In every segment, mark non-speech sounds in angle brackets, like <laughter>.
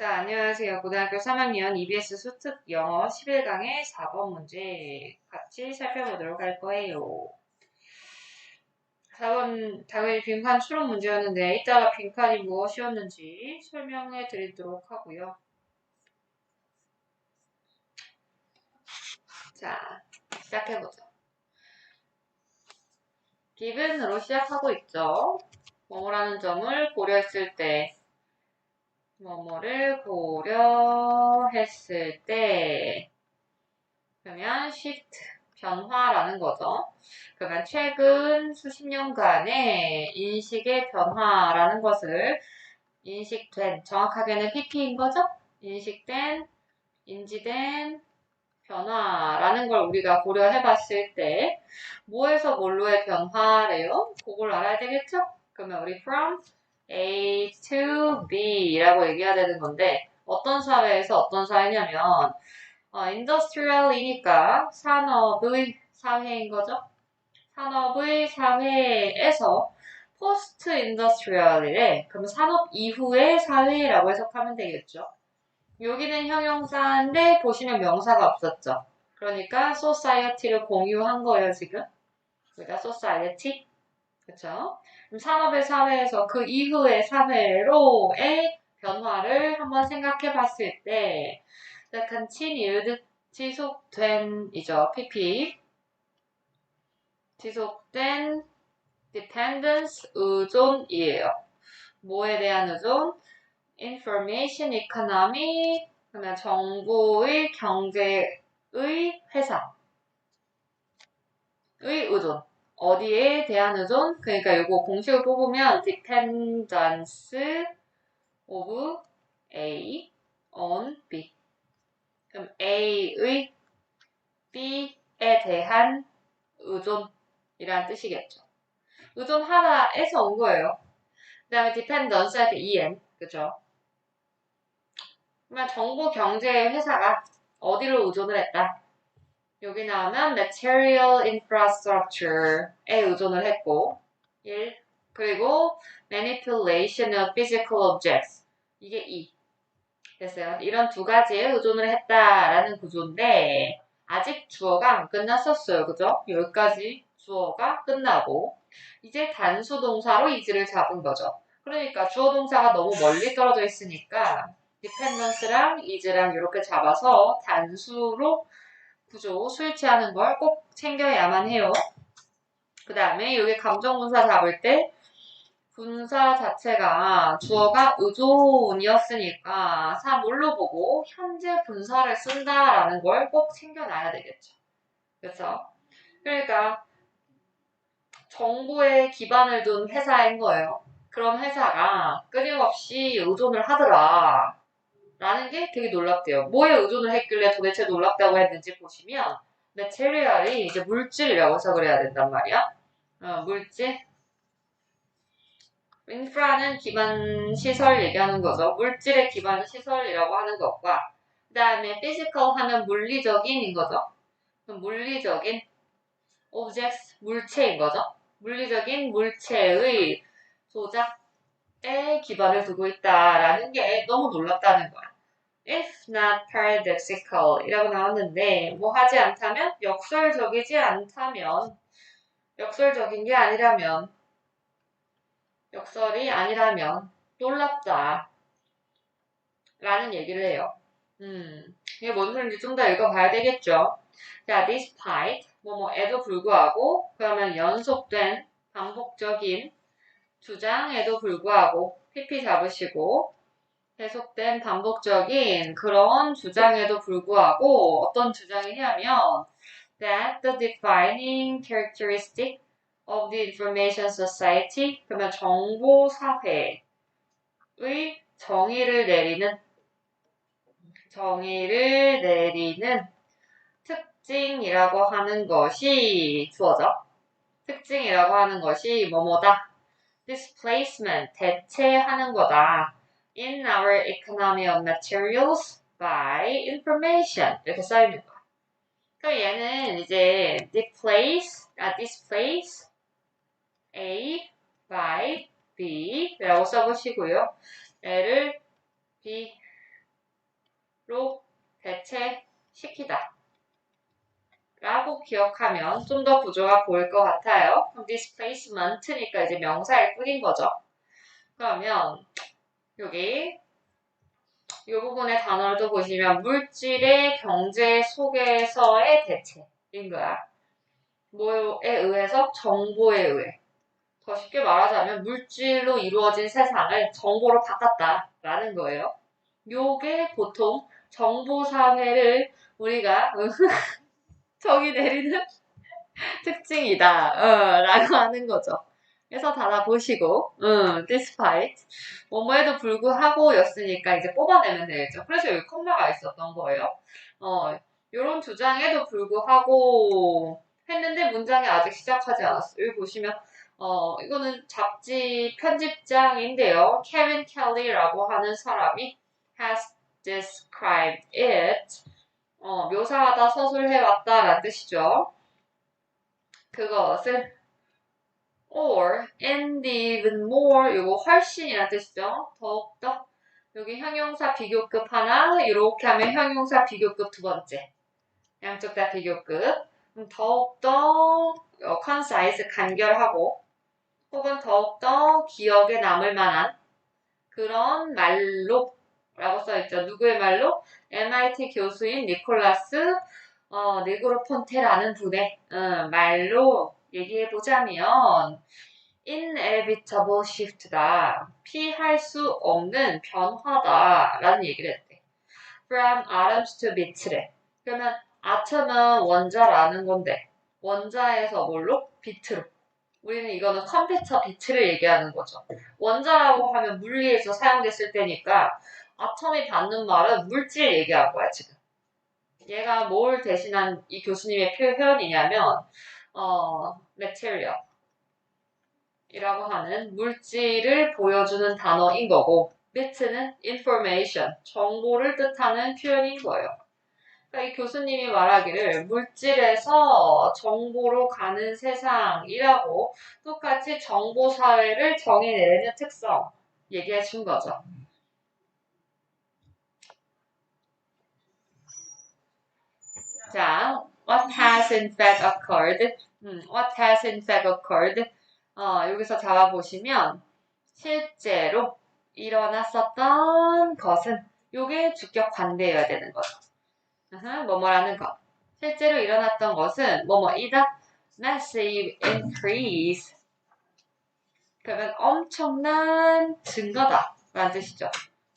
자, 안녕하세요. 고등학교 3학년 EBS 수특 영어 11강의 4번 문제 같이 살펴보도록 할 거예요. 4번 당연히 빈칸 추론 문제였는데 이따가 빈칸이 무엇이었는지 설명해 드리도록 하고요. 자, 시작해보죠. given으로 시작하고 있죠. 뭐뭐라는 점을 고려했을 때 뭐뭐를 고려했을 때 그러면 shift 변화라는 거죠. 그러면 최근 수십 년간의 인식의 변화라는 것을 인식된 정확하게는 PP인 거죠. 인식된 인지된 변화라는 걸 우리가 고려해 봤을 때 뭐에서 뭘로의 변화래요? 그걸 알아야 되겠죠? 그러면 우리 from A to B라고 얘기해야 되는 건데 어떤 사회에서 어떤 사회냐면 어, industrial이니까 산업의 사회인 거죠. 산업의 사회에서 포스트 인더스트리얼이래. 그럼 산업 이후의 사회라고 해석하면 되겠죠. 여기는 형용사인데 보시면 명사가 없었죠. 그러니까 society를 공유한 거예요, 지금. 그러니까 society. 그쵸? 산업의 사회에서 그 이후의 사회로의 변화를 한번 생각해 봤을 때, 약간 continued, 지속된이죠. PP. 지속된 dependence, 의존이에요. 뭐에 대한 의존? information economy, 그러면 정보의 경제의 회사. 의 의존. 어디에 대한 의존? 그러니까 이거 공식을 뽑으면 dependence of A on B. 그럼 A의 B에 대한 의존이란 뜻이겠죠. 의존 하나에서 온 거예요. 그 다음에 dependence 할 때 en, 그죠? 그러면 정보 경제 회사가 어디로 의존을 했다? 여기 나오면 material infrastructure에 의존을 했고 1. 그리고 manipulation of physical objects 이게 2. 됐어요. 이런 두 가지에 의존을 했다라는 구조인데 아직 주어가 안 끝났었어요. 그죠? 여기까지 주어가 끝나고 이제 단수 동사로 이즈를 잡은 거죠. 그러니까 주어 동사가 너무 멀리 떨어져 있으니까 dependence랑 is랑 이렇게 잡아서 단수로 구조 스위치하는 걸 꼭 챙겨야만 해요. 그 다음에 여기 감정분사 잡을 때 분사 자체가 주어가 의존이었으니까 사 뭘로 보고 현재 분사를 쓴다라는 걸 꼭 챙겨놔야 되겠죠. 그렇죠? 그러니까 정보에 기반을 둔 회사인 거예요. 그런 회사가 끊임없이 의존을 하더라. 라는 게 되게 놀랍대요. 뭐에 의존을 했길래 도대체 놀랍다고 했는지 보시면 material이 이제 물질이라고 해석을 해야 된단 말이야. 어, 물질. 인프라는 기반 시설 얘기하는 거죠. 물질의 기반 시설이라고 하는 것과 그 다음에 physical 하면 물리적인인 거죠. 물리적인 objects 물체인 거죠. 물리적인 물체의 조작에 기반을 두고 있다라는 게 너무 놀랍다는 거야. If not paradoxical 이라고 나왔는데 뭐 하지 않다면 역설적이지 않다면 역설적인 게 아니라면 역설이 아니라면 놀랍다 라는 얘기를 해요. 음, 이게 뭔 소리인지 좀 더 읽어봐야 되겠죠. 자, despite 뭐뭐에도 불구하고 그러면 연속된 반복적인 주장에도 불구하고 pp 잡으시고 계속된 반복적인 그런 주장에도 불구하고 어떤 주장이냐면 that the defining characteristic of the information society 그러면 정보 사회의 정의를 내리는 정의를 내리는 특징이라고 하는 것이 주어져. 특징이라고 하는 것이 뭐뭐다. displacement 대체하는 거다. In our economy of materials by information 이렇게 써 있는 거야. 그럼 얘는 이제 displace, 아, displace A by B 라고 써보시고요. 얘를 B 정보로 대체시키다. 라고 기억하면 좀 더 구조가 보일 것 같아요. 그럼 displacement니까 이제 명사일 뿐인 거죠. 그러면 여기 이 부분의 단어를 또 보시면 물질의 경제 속에서의 대체인 거야. 뭐에 의해서? 정보에 의해. 더 쉽게 말하자면 물질로 이루어진 세상을 정보로 바꿨다라는 거예요. 요게 보통 정보사회를 우리가 <laughs> 정의 내리는 <laughs> 특징이다. 어, 라고 하는 거죠. 그래서 닫아보시고, 음, despite, 뭐뭐에도 불구하고 였으니까 이제 뽑아내면 되겠죠. 그래서 여기 콤마가 있었던 거예요. 어, 요런 주장에도 불구하고 했는데 문장이 아직 시작하지 않았어요. 여기 보시면, 어, 이거는 잡지 편집장인데요. 케빈 켈리라고 하는 사람이 has described it. 어, 묘사하다, 서술해왔다 라는 뜻이죠. 그것을 or and even more 요거 훨씬이라는 뜻이죠. 더욱더 여기 형용사 비교급 하나 이렇게 하면 형용사 비교급 두 번째 양쪽 다 비교급 더욱더 컨사이즈 간결하고 혹은 더욱더 기억에 남을 만한 그런 말로 라고 써있죠. 누구의 말로? MIT 교수인 니콜라스 어, 네그로폰테라는 분의 어, 말로 얘기해 보자면 inevitable shift다. 피할 수 없는 변화다. 라는 얘기를 했대. from atoms to bit래. 그러면 아tom은 원자라는 건데 원자에서 뭘로? 비트로. 우리는 이거는 컴퓨터 비트를 얘기하는 거죠. 원자라고 하면 물리에서 사용됐을 때니까 아tom이 받는 말은 물질 얘기한 거야, 지금. 얘가 뭘 대신한 이 교수님의 표현이냐면, 어, material. 이라고 하는 물질을 보여주는 단어인 거고, bit는 information, 정보를 뜻하는 표현인 거예요. 그러니까 이 교수님이 말하기를 물질에서 정보로 가는 세상이라고 똑같이 정보 사회를 정의내는 특성 얘기해 준 거죠. 자, what has in fact occurred? 음, what has in fact occurred? 어, 여기서 잡아보시면 실제로 일어났었던 것은 요게 주격 관대여야 되는 거죠. 뭐뭐라는 것. 실제로 일어났던 것은 뭐뭐이다. massive increase. 그러면 엄청난 증가다. 라는 뜻이죠.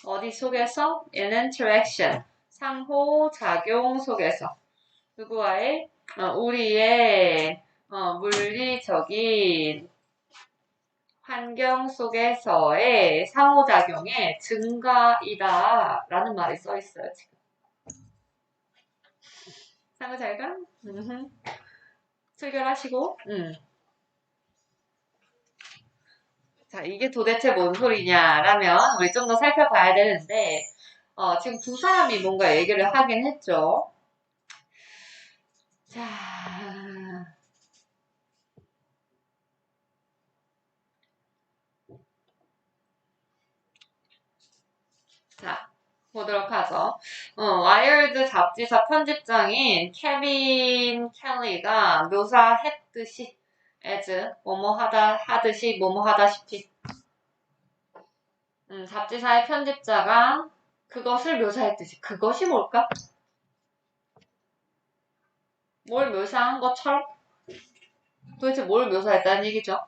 어디 속에서? in interaction. 상호작용 속에서. 누구와의 어, 우리의 어, 물리적인 환경 속에서의 상호작용의 증가이다 라는 말이 써 있어요 지금. 상호작용? 출결하시고 음. 자 이게 도대체 뭔 소리냐라면 우리 좀 더 살펴봐야 되는데 어, 지금 두 사람이 뭔가 얘기를 하긴 했죠 자. 자, 보도록 하죠. 어, 와이어드 잡지사 편집장인 케빈 켈리가 묘사했듯이 as 뭐뭐 하다 하듯이 뭐뭐 하다시피 음, 잡지사의 편집자가 그것을 묘사했듯이 그것이 뭘까? 뭘 묘사한 것처럼 도대체 뭘 묘사했다는 얘기죠?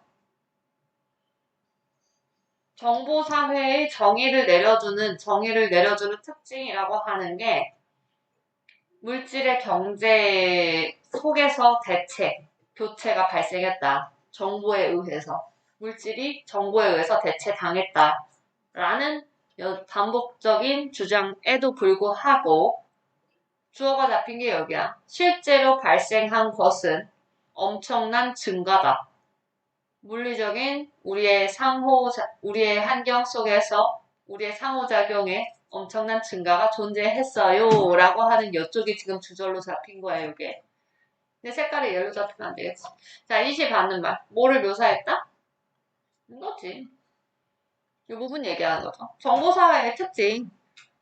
정보 사회의 정의를 내려주는, 정의를 내려주는 특징이라고 하는 게 물질의 경제 속에서 대체, 교체가 발생했다. 정보에 의해서. 물질이 정보에 의해서 대체 당했다. 라는 반복적인 주장에도 불구하고 주어가 잡힌 게 여기야. 실제로 발생한 것은 엄청난 증가다. 물리적인 우리의 상호, 우리의 환경 속에서 우리의 상호작용에 엄청난 증가가 존재했어요. 라고 하는 이쪽이 지금 주절로 잡힌 거야, 이게. 근데 색깔이 예로 잡히면 안 되겠지. 자, 이시 받는 말. 뭐를 묘사했다? 이거지. 이 부분 얘기하는 거죠. 정보사회의 특징.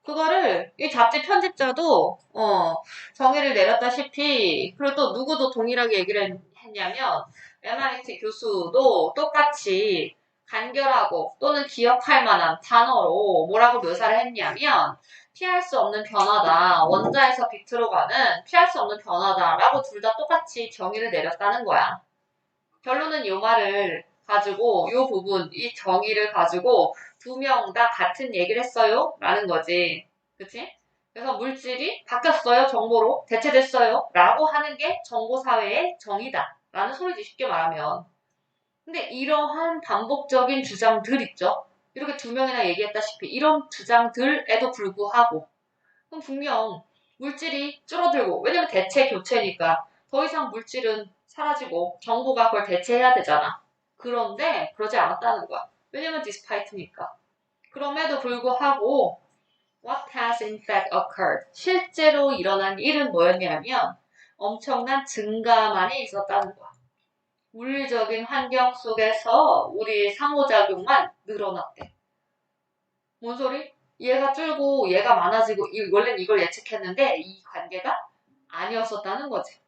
그거를 이 잡지 편집자도 어, 정의를 내렸다시피 그리고 또 누구도 동일하게 얘기를 했- 했냐면 MIT 교수도 똑같이 간결하고 또는 기억할 만한 단어로 뭐라고 묘사를 했냐면 피할 수 없는 변화다. 원자에서 빛으로 가는 피할 수 없는 변화다라고 둘 다 똑같이 정의를 내렸다는 거야. 결론은 이 말을 가지고 이 부분, 이 정의를 가지고 두 명 다 같은 얘기를 했어요? 라는 거지. 그치? 그래서 물질이 바뀌었어요, 정보로. 대체됐어요. 라고 하는 게 정보사회의 정의다. 라는 소리지, 쉽게 말하면. 근데 이러한 반복적인 주장들 있죠? 이렇게 두 명이나 얘기했다시피 이런 주장들에도 불구하고 그럼 분명 물질이 줄어들고 왜냐면 대체 교체니까 더 이상 물질은 사라지고 정보가 그걸 대체해야 되잖아. 그런데 그러지 않았다는 거야. 왜냐면 디스파이트니까. 그럼에도 불구하고 what has in fact occurred 실제로 일어난 일은 뭐였냐면 엄청난 증가만이 있었다는 거야. 물리적인 환경 속에서 우리 상호작용만 늘어났대. 뭔 소리? 얘가 줄고 얘가 많아지고 이- 원래는 이걸 예측했는데 이 관계가 아니었었다는 거지.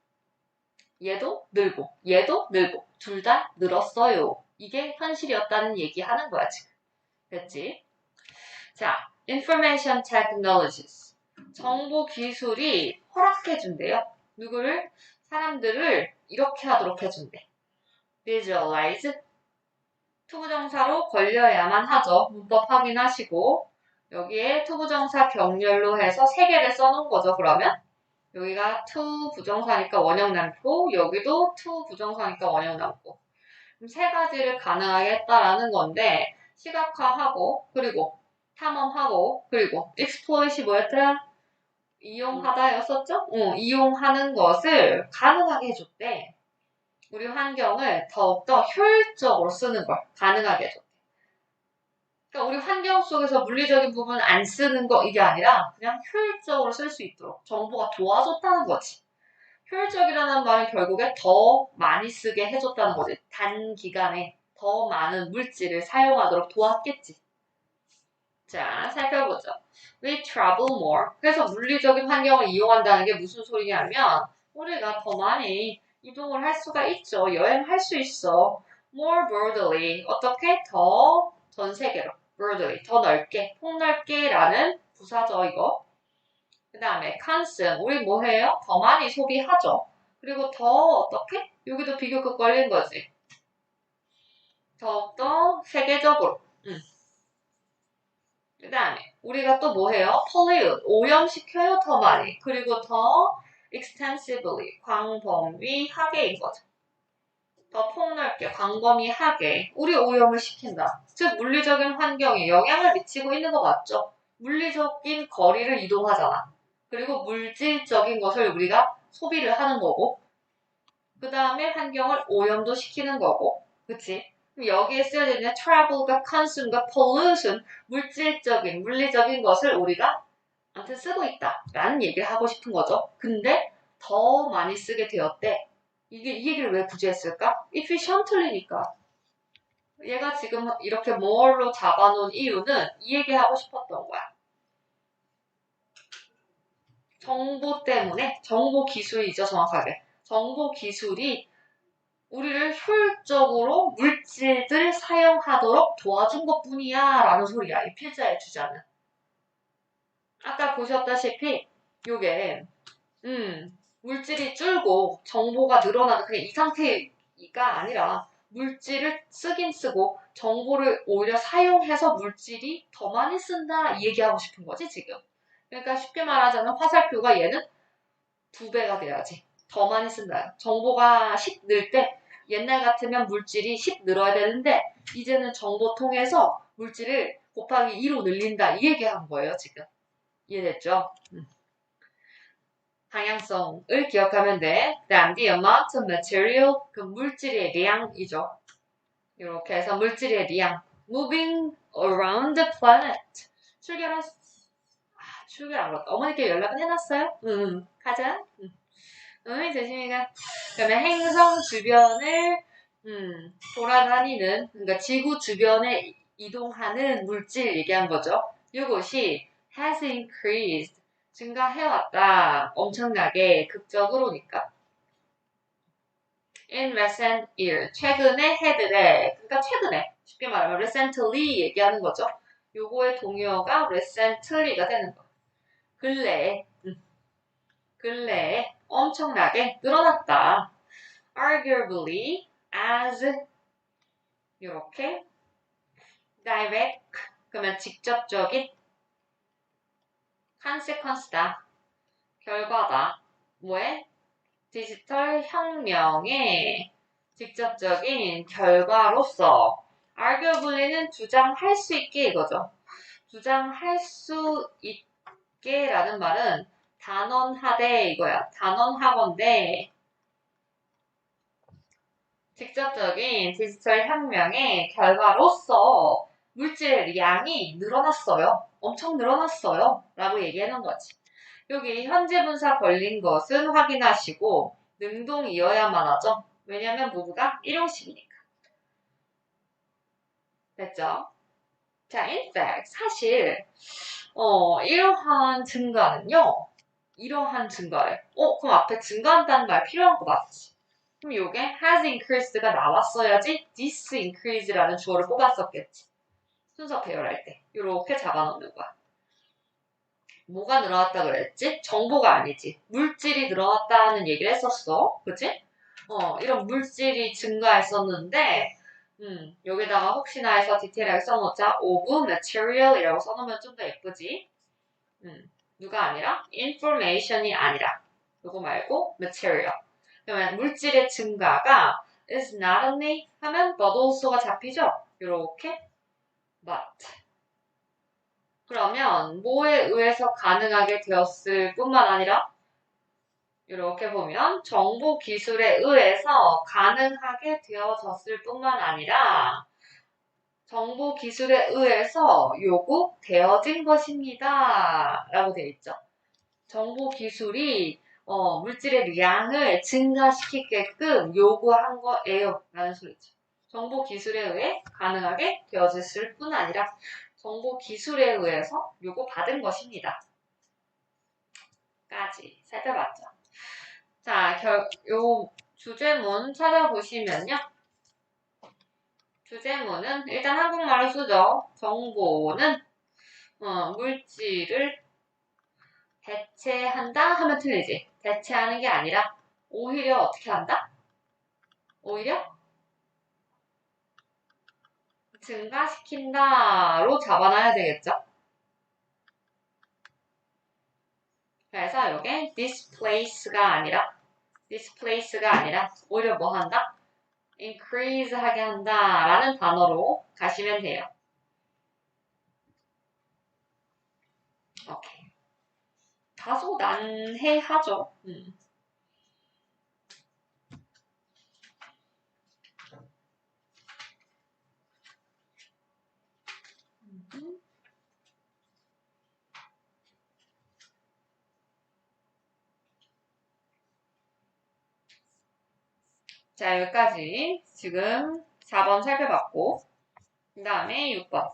얘도 늘고 얘도 늘고 둘 다 늘었어요. 이게 현실이었다는 얘기하는 거야 지금. 됐지? 자, information technologies. 정보 기술이 허락해 준대요. 누구를? 사람들을 이렇게 하도록 해준대. visualize. 투부정사로 걸려야만 하죠. 문법 확인하시고 여기에 투부정사 병렬로 해서 세 개를 써놓은 거죠. 그러면 여기가 투 부정사니까 원형 남고 여기도 투 부정사니까 원형 남고 그럼 세 가지를 가능하게 했다라는 건데 시각화하고 그리고 탐험하고 그리고 exploit이 뭐였더라? 이용하다였었죠? 응, 이용하는 것을 가능하게 해줬대. 우리 환경을 더욱더 효율적으로 쓰는 걸 가능하게 해줬대. 그러니까 우리 환경 속에서 물리적인 부분 안 쓰는 거 이게 아니라 그냥 효율적으로 쓸 수 있도록 정보가 도와줬다는 거지. 효율적이라는 말은 결국에 더 많이 쓰게 해줬다는 거지. 단기간에 더 많은 물질을 사용하도록 도왔겠지. 자, 살펴보죠. We travel more. 그래서 물리적인 환경을 이용한다는 게 무슨 소리냐면 우리가 더 많이 이동을 할 수가 있죠. 여행할 수 있어. More broadly. 어떻게? 더 전 세계로. Broadly. 더 넓게. 폭넓게라는 부사죠, 이거. 그 다음에 consume. 우리 뭐 해요? 더 많이 소비하죠. 그리고 더 어떻게? 여기도 비교급 걸린 거지. 더욱더 세계적으로. 음. 그 다음에 우리가 또 뭐 해요? pollute. 오염시켜요, 더 많이. 그리고 더 extensively. 광범위하게인 거죠. 더 폭넓게, 광범위하게 우리 오염을 시킨다. 즉 물리적인 환경에 영향을 미치고 있는 거 맞죠? 물리적인 거리를 이동하잖아. 그리고 물질적인 것을 우리가 소비를 하는 거고 그 다음에 환경을 오염도 시키는 거고 그치? 여기에 써야 되는 travel과 consume과 pollution 물질적인, 물리적인 것을 우리가 아무튼 쓰고 있다 라는 얘기를 하고 싶은 거죠. 근데 더 많이 쓰게 되었대. 이게 이 얘기를 왜 굳이 했을까? efficiently니까. 얘가 지금 이렇게 more로 잡아놓은 이유는 이 얘기하고 싶었던 거야. 정보 때문에 정보 기술이죠 정확하게. 정보 기술이 우리를 효율적으로 물질들 사용하도록 도와준 것 뿐이야 라는 소리야 이 필자의 주장은 아까 보셨다시피 요게 음 물질이 줄고 정보가 늘어나는 그냥 이 상태가 아니라 물질을 쓰긴 쓰고 정보를 오히려 사용해서 물질이 더 많이 쓴다 이 얘기하고 싶은 거지 지금 그러니까 쉽게 말하자면 화살표가 얘는 두 배가 돼야지 더 많이 쓴다 정보가 10 늘 때 옛날 같으면 물질이 10 늘어야 되는데 이제는 정보 통해서 물질을 곱하기 2로 늘린다 이 얘기한 거예요 지금 이해됐죠? 음. 방향성을 기억하면 돼. 그 다음 the amount of material 그 물질의 량이죠. 이렇게 해서 물질의 량 moving around the planet 출결한 아, 출결 안 걸었다. 어머니께 연락은 해놨어요? 응, 가자. 응. 어머니 조심히가. 그러면 행성 주변을 음, 돌아다니는 그러니까 지구 주변에 이동하는 물질 얘기한 거죠. 이것이 has increased. 증가해왔다. 엄청나게 극적으로니까. in recent years. 최근에 had래. 그러니까 최근에. 쉽게 말하면 recently 얘기하는 거죠. 요거의 동요가 recently가 되는 거. 근래에. 음. 근래에 엄청나게 늘어났다. arguably as 이렇게 direct 그러면 직접적인 consequence다. 결과다. 뭐에? 디지털 혁명의 직접적인 결과로서 arguably는 주장할 수 있게 이거죠. 주장할 수 있게 라는 말은 단언하되 이거야. 단언하건대 직접적인 디지털 혁명의 결과로서 물질의 양이 늘어났어요. 엄청 늘어났어요. 라고 얘기하는 거지. 여기 현재 분사 걸린 것은 확인하시고 능동이어야만 하죠. 왜냐하면 모두가 일용식이니까. 됐죠? 자, in fact, 사실 어, 이러한 증가는요. 이러한 증가를 어, 그럼 앞에 증가한다는 말 필요한 거 맞지? 그럼 이게 has increased가 나왔어야지 this increase라는 주어를 뽑았었겠지. 순서 배열할 때 이렇게 잡아놓는 거야. 뭐가 늘어났다 그랬지? 정보가 아니지. 물질이 늘어났다는 얘기를 했었어. 그치? 어, 이런 물질이 증가했었는데, 음, 여기다가 혹시나 해서 디테일하게 써놓자. of material이라고 써놓으면 좀 더 예쁘지? 음, 누가 아니라? information이 아니라. 요거 말고 material. 그러면 물질의 증가가 is not only 하면 but also가 잡히죠? 요렇게 but. 그러면 뭐에 의해서 가능하게 되었을 뿐만 아니라 이렇게 보면 정보 기술에 의해서 가능하게 되어졌을 뿐만 아니라 정보 기술에 의해서 요구되어진 것입니다. 라고 되어 있죠. 정보 기술이 어, 물질의 양을 증가시키게끔 요구한 거예요. 라는 소리죠. 정보 기술에 의해 가능하게 되어졌을 뿐 아니라 정보 기술에 의해서 요구받은 것입니다. 까지 살펴봤죠. 자, 결, 요 주제문 찾아보시면요. 주제문은 일단 한국말로 쓰죠. 정보는 어, 물질을 대체한다 하면 틀리지. 대체하는 게 아니라 오히려 어떻게 한다? 오히려 증가시킨다로 잡아놔야 되겠죠? 그래서 이게 displace가 아니라 displace가 아니라 오히려 뭐 한다? increase 하게 한다 라는 단어로 가시면 돼요. 오케이. 다소 난해하죠. 음. 자, 여기까지 지금 4번 살펴봤고, 그 다음에 6번.